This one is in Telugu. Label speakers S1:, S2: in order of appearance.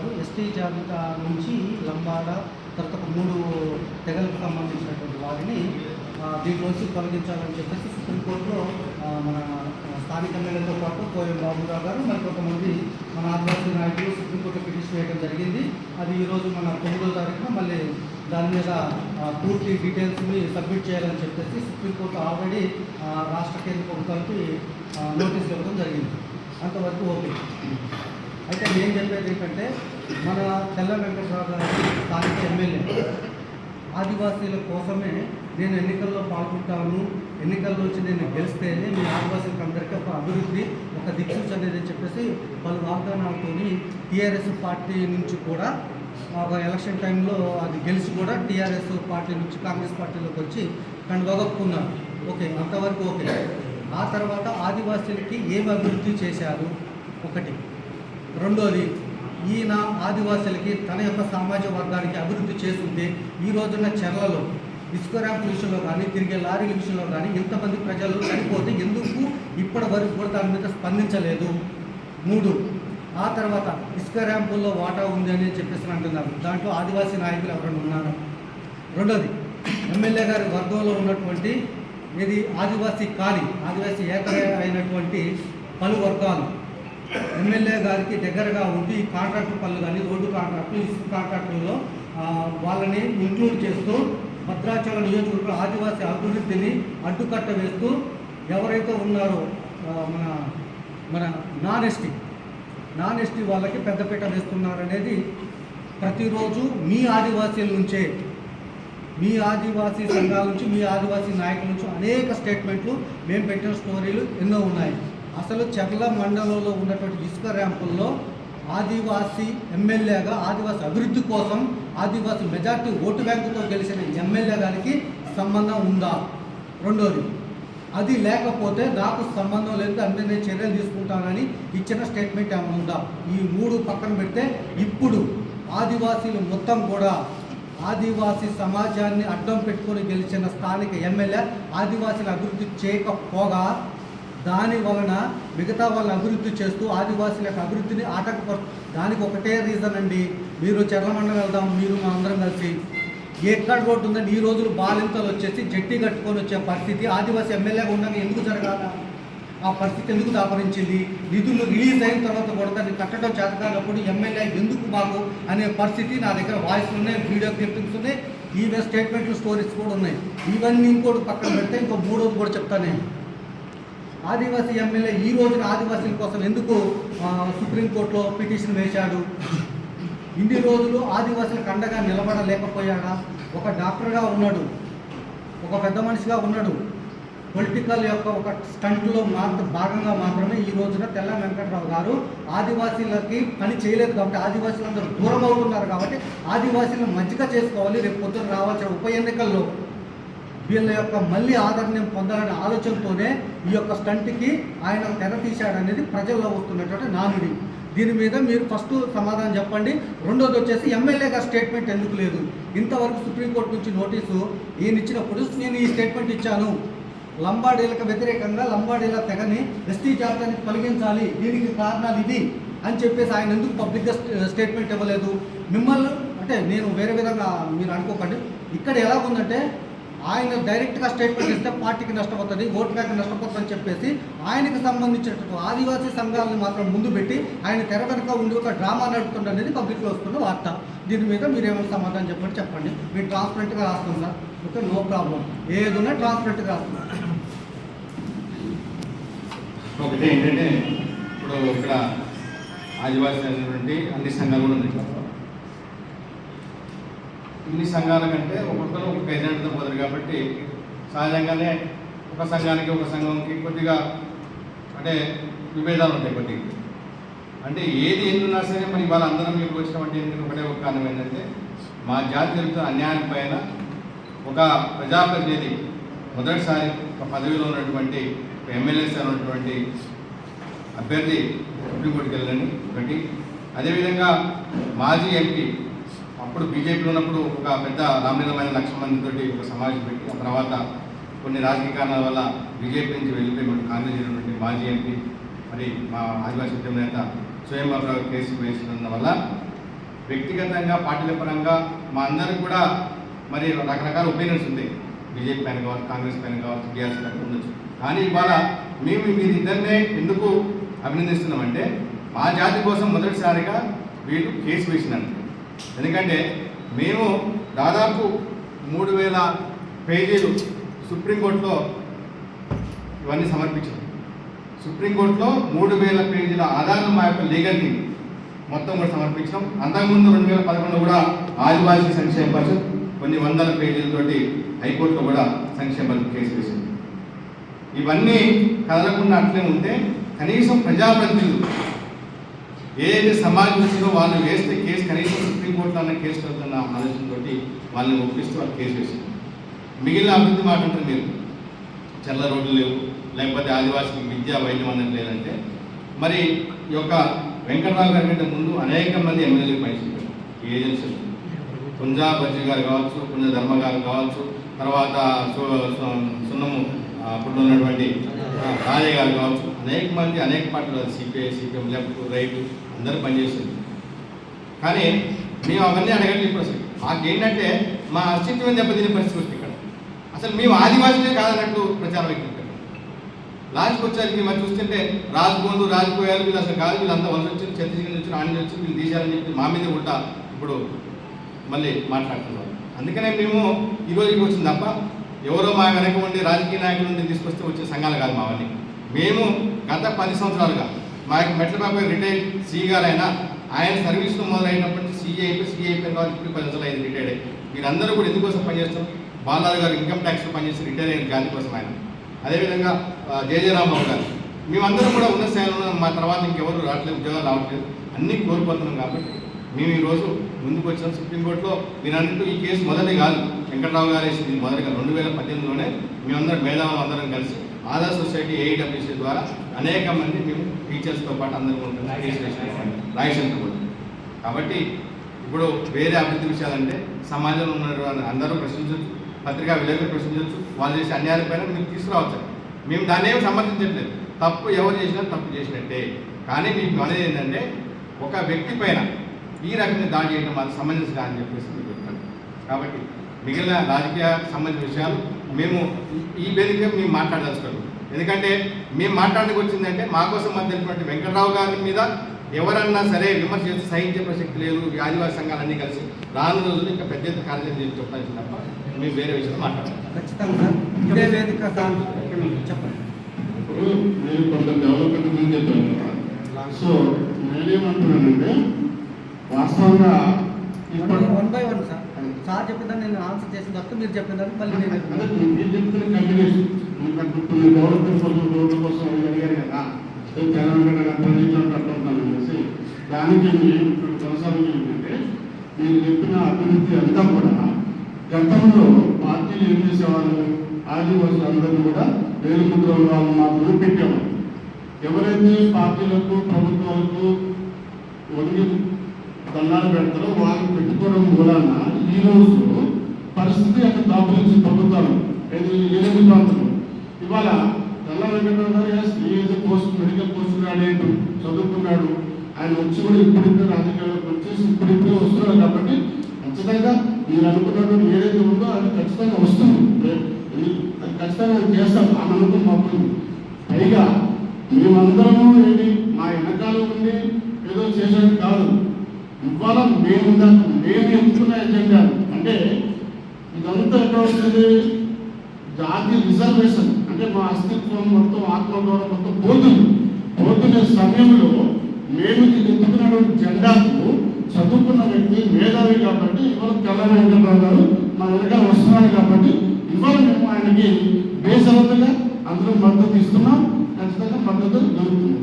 S1: కాదు ఎస్టీ జాబితా నుంచి లంబాడ తర్వాత మూడు తెగలకు సంబంధించినటువంటి వారిని దీంట్లోంచి తొలగించాలని చెప్పేసి సుప్రీంకోర్టులో మన స్థానిక ఎమ్మెల్యేతో పాటు కోయం బాబురావు గారు మరి కొంతమంది మన ఆదివాసీ నాయకులు సుప్రీంకోర్టు పిటిషన్ వేయడం జరిగింది. అది ఈరోజు మన తొమ్మిదో తారీఖున మళ్ళీ దాని మీద పూర్తి డీటెయిల్స్ని సబ్మిట్ చేయాలని చెప్పేసి సుప్రీంకోర్టు ఆల్రెడీ రాష్ట్ర కేంద్ర ప్రభుత్వానికి నోటీస్ ఇవ్వడం జరిగింది. అంతవరకు ఓకే. అయితే నేను చెప్పేది ఏంటంటే మన తెల్ల వెంకటరావు గారు స్థానిక ఎమ్మెల్యే. ఆదివాసీల కోసమే నేను ఎన్నికల్లో పాల్గొంటాను. ఎన్నికల్లో వచ్చి నేను గెలిస్తేనే మీ ఆదివాసీలకు అందరికీ ఒక అభివృద్ధి ఒక దిక్సూచి అనేది చెప్పేసి పలు వాగ్దానాలతో టీఆర్ఎస్ పార్టీ నుంచి కూడా ఒక ఎలక్షన్ టైంలో అది గెలిచి కూడా టీఆర్ఎస్ పార్టీ నుంచి కాంగ్రెస్ పార్టీలోకి వచ్చి కండువగప్పుకున్నారు ఓకే అంతవరకు ఓకే. ఆ తర్వాత ఆదివాసీలకి ఏం అభివృద్ధి చేశారు? ఒకటి. రెండోది ఈయన ఆదివాసులకి తన యొక్క సామాజిక వర్గానికి అభివృద్ధి చేస్తుంటే ఈ రోజున్న చెర్లలో ఇసుక ర్యాంపు విషయంలో కానీ తిరిగే లారీల విషయంలో కానీ ఇంతమంది ప్రజలు చనిపోతే ఎందుకు ఇప్పటి వరకు కూడా దాని మీద స్పందించలేదు? మూడు ఆ తర్వాత ఇసుక ర్యాంపుల్లో వాటా ఉంది అని చెప్పేసి అంటున్నారు. దాంట్లో ఆదివాసీ నాయకులు ఎవరైనా ఉన్నారు? రెండోది ఎమ్మెల్యే గారి వర్గంలో ఉన్నటువంటి ఇది ఆదివాసీ కాని ఆదివాసీ ఏకర అయినటువంటి పలు వర్గాలు ఎమ్మెల్యే గారికి దగ్గరగా ఉండి కాంట్రాక్టర్ కాంట్రాక్టు పనులు కానీ రోడ్డు కాంట్రాక్టులు ఇసుక కాంట్రాక్టుల్లో వాళ్ళని ఇంక్లూడ్ చేస్తూ భద్రాచలం నియోజకవర్గం ఆదివాసీ అభివృద్ధిని అడ్డుకట్ట వేస్తూ ఎవరైతే ఉన్నారో మన మన నాన్ ఎస్టీ నాన్ ఎస్టీ వాళ్ళకి పెద్దపీట వేస్తున్నారనేది ప్రతిరోజు మీ ఆదివాసీల నుంచే మీ ఆదివాసీ సంఘాల నుంచి మీ ఆదివాసీ నాయకుల నుంచి అనేక స్టేట్మెంట్లు మేము పెట్టిన స్టోరీలు ఎన్నో ఉన్నాయి. అసలు చెర్ల మండలంలో ఉన్నటువంటి ఇసుక ర్యాంపుల్లో ఆదివాసీ ఎమ్మెల్యేగా ఆదివాసీ అభివృద్ధి కోసం ఆదివాసీ మెజార్టీ ఓటు బ్యాంకుతో గెలిచిన ఎమ్మెల్యే గారికి సంబంధం ఉందా? రెండోది అది లేకపోతే నాకు సంబంధం లేదు దాని నేను చర్యలు తీసుకుంటానని ఇచ్చిన స్టేట్మెంట్ ఏమైనా ఉందా? ఈ మూడు పక్కన పెడితే ఇప్పుడు ఆదివాసీలు మొత్తం కూడా ఆదివాసీ సమాజాన్ని అడ్డం పెట్టుకొని గెలిచిన స్థానిక ఎమ్మెల్యే ఆదివాసీల అభివృద్ధి చేయకపోగా దాని వలన మిగతా వాళ్ళని అభివృద్ధి చేస్తూ ఆదివాసీలకు అభివృద్ధిని ఆటంకపరు దానికి ఒకటే రీజన్ అండి. మీరు చెర్లమండలం వెళ్దాం మీరు మా అందరం కలిసి. ఎక్కడ రోడ్డు ఉందండి ఈ రోజులు బాలింతలు వచ్చేసి జట్టి కట్టుకొని వచ్చే పరిస్థితి. ఆదివాసీ ఎమ్మెల్యేగా ఉండగా ఎందుకు జరగాల? ఆ పరిస్థితి ఎందుకు దాపరించింది? నిధులు రిలీజ్ అయిన తర్వాత కూడా దాన్ని కట్టడం చేతకానప్పుడు ఎమ్మెల్యే ఎందుకు మాకు అనే పరిస్థితి నా దగ్గర వాయిస్ ఉన్నాయి వీడియో క్లిప్పింగ్స్ ఉన్నాయి. ఈవే స్టేట్మెంట్లు స్టోరీస్ కూడా ఉన్నాయి. ఇవన్నీ ఇంకోటి పక్కన పెడితే ఇంకో మూడోది కూడా చెప్తాను నేను. ఆదివాసీ ఎమ్మెల్యే ఈ రోజున ఆదివాసీల కోసం ఎందుకు సుప్రీంకోర్టులో పిటిషన్ వేశాడు? ఇన్ని రోజులు ఆదివాసులకు అండగా నిలబడలేకపోయాడా? ఒక డాక్టర్గా ఉన్నాడు. ఒక పెద్ద మనిషిగా ఉన్నాడు. పొలిటికల్ యొక్క ఒక స్టంట్లో మాత్ర భాగంగా మాత్రమే ఈ రోజున తెల్ల వెంకటరావు గారు ఆదివాసీలకి పని చేయలేదు కాబట్టి ఆదివాసీలందరూ దూరం అవుతున్నారు కాబట్టి ఆదివాసీలను మంచిగా చేసుకోవాలి రేపు పొద్దున రావాల్సిన ఉప ఎన్నికల్లో వీళ్ళ యొక్క మళ్ళీ ఆదరణ పొందాలనే ఆలోచనతోనే ఈ యొక్క స్టంట్కి ఆయన తెర తీశాడనేది ప్రజల్లో వస్తున్నటువంటి నానుడి. దీని మీద మీరు ఫస్ట్ సమాధానం చెప్పండి. రెండోది వచ్చేసి ఎమ్మెల్యేగా స్టేట్మెంట్ ఎందుకు లేదు? ఇంతవరకు సుప్రీంకోర్టు నుంచి నోటీసు ఈయన ఇచ్చినప్పుడు నేను ఈ స్టేట్మెంట్ ఇచ్చాను. లంబాడీలకు వ్యతిరేకంగా లంబాడీల తెగని ఎస్టీ జాబితాని తొలగించాలి. దీనికి కారణాలు ఇది అని చెప్పేసి ఆయన ఎందుకు పబ్లిక్గా స్టేట్మెంట్ ఇవ్వలేదు? మిమ్మల్ని అంటే నేను వేరే విధంగా మీరు అనుకోకండి. ఇక్కడ ఎలా ఉందంటే ఆయన డైరెక్ట్గా స్టేట్మెంట్ ఇస్తే పార్టీకి నష్టపోతుంది ఓటు బ్యాంక్ నష్టపోతుందని చెప్పేసి ఆయనకు సంబంధించినటువంటి ఆదివాసీ సంఘాలను మాత్రం ముందు పెట్టి ఆయన తెర వెనక ఉండి ఒక డ్రామా నడుపుతుంది అనేది పబ్లిక్లో వస్తున్న వార్త. దీని మీద మీరేమైనా సమాధానం చెప్పండి చెప్పండి. మీరు ట్రాన్స్పరెంట్గా రాస్తాం ఓకే నో ప్రాబ్లం ఏదున్నా ట్రాన్స్పరెంట్గా రాస్తాం.
S2: ఒకటి ఏంటంటే ఇప్పుడు ఇక్కడ ఆదివాసీ అన్ని సంఘాలు కూడా ఉన్నాయి. ఇన్ని సంఘాల కంటే ఒక్కొక్కరు ఒక ఎజెండాతో పోతారు కాబట్టి సహజంగానే ఒక సంఘానికి ఒక సంఘంకి కొద్దిగా అంటే విభేదాలు ఉంటాయి కొద్దిగా. అంటే ఏది ఎన్నున్నా సరే మరి ఇవాళ అందరం మీకు వచ్చినటువంటి ఎందుకు? ఒకటే ఒక కారణం ఏంటంటే మా జాతి జరుగుతున్న అన్యాయం పైన ఒక ప్రజాప్రతినిధి మొదటిసారి ఒక పదవిలో ఉన్నటువంటి ఒక ఎమ్మెల్యే ఉన్నటువంటి అభ్యర్థి సుప్రీంకోర్టుకి వెళ్ళండి. ఒకటి. అదేవిధంగా మాజీ ఎంపీ అప్పుడు బీజేపీలో ఉన్నప్పుడు ఒక పెద్ద రామలీలమైన లక్ష మందితోటి ఒక సమావేశం పెట్టి ఆ తర్వాత కొన్ని రాజకీయ కారణాల వల్ల బీజేపీ నుంచి వెళ్ళిపోయినటువంటి కాంగ్రెస్ చేసినటువంటి మాజీ ఎంపీ మరి మా ఆదివాసీ ఉద్యమ నేత స్వయం కేసు వేసినందు వల్ల వ్యక్తిగతంగా పార్టీల పరంగా మా అందరికి కూడా మరి రకరకాల ఒపీనియన్స్ ఉంటాయి బీజేపీ పైన కావచ్చు కాంగ్రెస్ పైన కావచ్చు టీఆర్ఎస్ పైన ఉండొచ్చు. కానీ ఇవాళ మేము మీరు ఇద్దరినే ఎందుకు అభినందిస్తున్నామంటే మా జాతి కోసం మొదటిసారిగా వీళ్ళు కేసు వేసినందుకు. ఎందుకంటే మేము దాదాపు మూడు వేల పేజీలు సుప్రీంకోర్టులో ఇవన్నీ సమర్పించాం. సుప్రీంకోర్టులో మూడు వేల పేజీల ఆధారం మా యొక్క లీగల్ని మొత్తం కూడా సమర్పించాం అంతకుముందు రెండు వేల పదకొండులో కూడా ఆదివాసీ సంక్షేమ పరిషత్ కొన్ని వందల పేజీలతోటి హైకోర్టులో కూడా సంక్షేమ కేసు వేసింది. ఇవన్నీ కదలకుండా అట్లే ఉంటే కనీసం ప్రజాప్రతినిధులు ఏదైతే సమాజం వచ్చిందో వాళ్ళు వేస్తే కేసు కనీసం సుప్రీంకోర్టులో అన్న కేసు వెళ్తున్న ఆలోచనతోటి వాళ్ళని ఒప్పిస్తూ వాళ్ళు కేసు వేసింది మిగిలిన అభివృద్ధి మాట ఉంటుంది మీరు. చల్ల రోడ్లు లేవు లేకపోతే ఆదివాసీ విద్యా వైద్యం అనేది లేదంటే మరి ఈ యొక్క వెంకటరావు గారి కంటే ముందు అనేక మంది ఎమ్మెల్యేలు పనిచేశారు. ఈ ఏజెన్సీలు పుంజా బజ్జీ గారు కావచ్చు పుంజ ధర్మ గారు కావచ్చు తర్వాత సున్నము అప్పుడు ఉన్నటువంటి రాజయ్య గారు కావచ్చు అనేక మంది అనేక పార్టీలు సిపిఐ సిపిఎం లెఫ్ట్ రైట్ అందరూ పనిచేస్తుంది. కానీ మేము అవన్నీ అడగండి ఇప్పుడు అసలు. మాకేంటంటే మా అస్తిత్వం దెబ్బతినే పరిస్థితి వస్తుంది ఇక్కడ. అసలు మేము ఆదివాసులే కాదన్నట్టు ప్రచారం ఎక్కువ ఇక్కడ. లాస్ట్కి వచ్చేసరికి మరి చూస్తుంటే రాజుగోండు రాజుపోయారు వీళ్ళు అసలు కాదు వీళ్ళంతా వలస వచ్చి ఛత్తీస్గఢ్ నుంచి ఆంధ్ర వచ్చి వీళ్ళు తీశారని చెప్పి మా మీద ఉల్టా ఇప్పుడు మళ్ళీ మాట్లాడుతున్నారు. అందుకనే మేము ఈరోజుకి వచ్చింది తప్ప ఎవరో మా వెనక ఉండి రాజకీయ నాయకుల నుండి తీసుకొస్తే వచ్చే సంఘాలు కాదు మావన్నీ మేము గత పది సంవత్సరాలుగా మా యొక్క మెట్ల బాబాయ్ సిఈ గారైనా ఆయన సర్వీస్లో మొదలైనప్పటి నుంచి సీఏ అయిపోయి సీఏ అయిపోయిన ఇప్పుడు పది సంవత్సరాలు అయింది రిటైర్డ్ అయ్యి మీరందరూ కూడా ఎందుకోసం పనిచేస్తాం బాలాజీ గారు ఇన్కమ్ ట్యాక్స్లో పనిచేసి రిటైర్ అయిన గాంధీ కోసం ఆయన. అదేవిధంగా ఆ, జేజే రాంబాబు గారు. మేమందరం కూడా ఉన్న స్థాయిలో మా తర్వాత ఇంకెవరు రావట్లేదు ఉద్యోగాలు రావట్లేదు. అన్నీ కోల్పోతున్నాం కాబట్టి మేము ఈరోజు ముందుకు వచ్చిన సుప్రీంకోర్టులో మీరు అన్నట్టు ఈ కేసు మొదటి కాదు. వెంకటరావు గారు వేసింది మొదటిగా. రెండు వేల పద్దెనిమిదిలోనే మేమందరం మేధావులు అందరం కలిసి ఆధార్ సొసైటీ ఏఈడబ్ల్యూసీ ద్వారా అనేక మంది మేము టీచర్స్తో పాటు అందరం ఉంటాం కేసు వేసిన రాయశంకర్ కూడా కాబట్టి ఇప్పుడు వేరే అభివృద్ధి విషయాలంటే సమాజంలో ఉన్న అందరూ ప్రశ్నించవచ్చు పత్రికా విలేకరులు ప్రశ్నించవచ్చు వాళ్ళు చేసే అన్యాయాల పైన మీరు తీసుకురావచ్చు. మేము దాన్ని ఏమి సమర్థించట్లేదు. తప్పు ఎవరు చేసినా తప్పు చేసినట్టే. కానీ మీకు అనేది ఏంటంటే ఒక వ్యక్తి పైన ఈ రకంగా దాడి చేయడం మాకు సంబంధించి అని చెప్పేసి మీకు చెప్తాను. కాబట్టి మిగిలిన రాజకీయ సంబంధించిన విషయాలు మేము ఈ- వేదిక మేము మాట్లాడదలుచుకోలేదు ఎందుకంటే మేము మాట్లాడడానికి వచ్చిందంటే మా కోసం మధ్య తెలిసినటువంటి వెంకట్రావు గారి మీద ఎవరన్నా సరే విమర్శ చేసి సహించే ప్రసక్తి లేదు ఈ ఆదివాసీ సంఘాలన్నీ కలిసి రాను రోజులు ఇంకా పెద్ద ఎత్తున కార్యక్రమం చేసి చెప్పాల్సింది తప్ప మేము వేరే విషయం మాట్లాడాలి
S1: ఖచ్చితంగా. ఇదే వేదిక సార్. చెప్పండి.
S3: ఇప్పుడు నేను కొంత డెవలప్మెంట్ గురించి చెప్పాను. కదా సో నేనేమంటున్నానంటే వాస్తవంగా
S1: one by one sir sir చెప్పిన నేను ఆన్సర్ చేసిన తర్వాత మీరు చెప్పిన మళ్ళీ
S3: అంటే
S1: నేను
S3: మీరు దానికి కొనసాగించి ఏంటంటే మీరు చెప్పిన అభివృద్ధి అంతా కూడా గతంలో పార్టీలు ఏం చేసేవాళ్ళు? ఆదివాసులు అందరినీ కూడా వేలుముద్రలు వాళ్ళు మాత్రమే పెట్టేవాళ్ళు ఎవరైతే పార్టీలకు ప్రభుత్వాలకు వంగి దండాలు పెడతారో వాళ్ళు పెట్టుకోవడం మూలాన ఈ రోజు పరిస్థితి అక్కడ దాపురించి ప్రభుత్వాలు ఏది ప్రాంతంలో? ఇవాళ తెల్ల Venkatarao garu yes, post medical post graduate చదువుకున్నాడు. ఆయన వచ్చి కూడా ఇప్పుడిప్పుడే రాజకీయాలకు వచ్చేసి ఇప్పుడిప్పుడే వస్తున్నాడు కాబట్టి ఖచ్చితంగా మీరు అనుకున్నటువంటి ఏదైతే ఉందో అది ఖచ్చితంగా వస్తుంది. అది ఖచ్చితంగా చేస్తాం ఆ నమ్మకం మాకు పైగా మేమందరము ఏంటి మా వెనకాల ఉండి ఏదో చేసేది కాదు. ఇవాళ మేము మేము ఎంచుకున్న ఎజెండా? అంటే ఇదంతా ఎక్కడ వస్తుంది? జాతి రిజర్వేషన్. అంటే మా అస్తిత్వం మొత్తం ఆత్మగౌరవం మొత్తం పోతుంది. పోతున్న సమయంలో మేము ఇది ఎత్తుకున్నటువంటి జెండాకు చదువుకున్న వ్యక్తి మేధావి కాబట్టి ఇవాళ తెల్ల వెంకటరావు గారు మా వెనకాల వస్తున్నారు కాబట్టి ఇవాళ మేము ఆయనకి బేసరతుగా అందరూ మద్దతు ఇస్తున్నాం. ఖచ్చితంగా మద్దతు దొరుకుతుంది.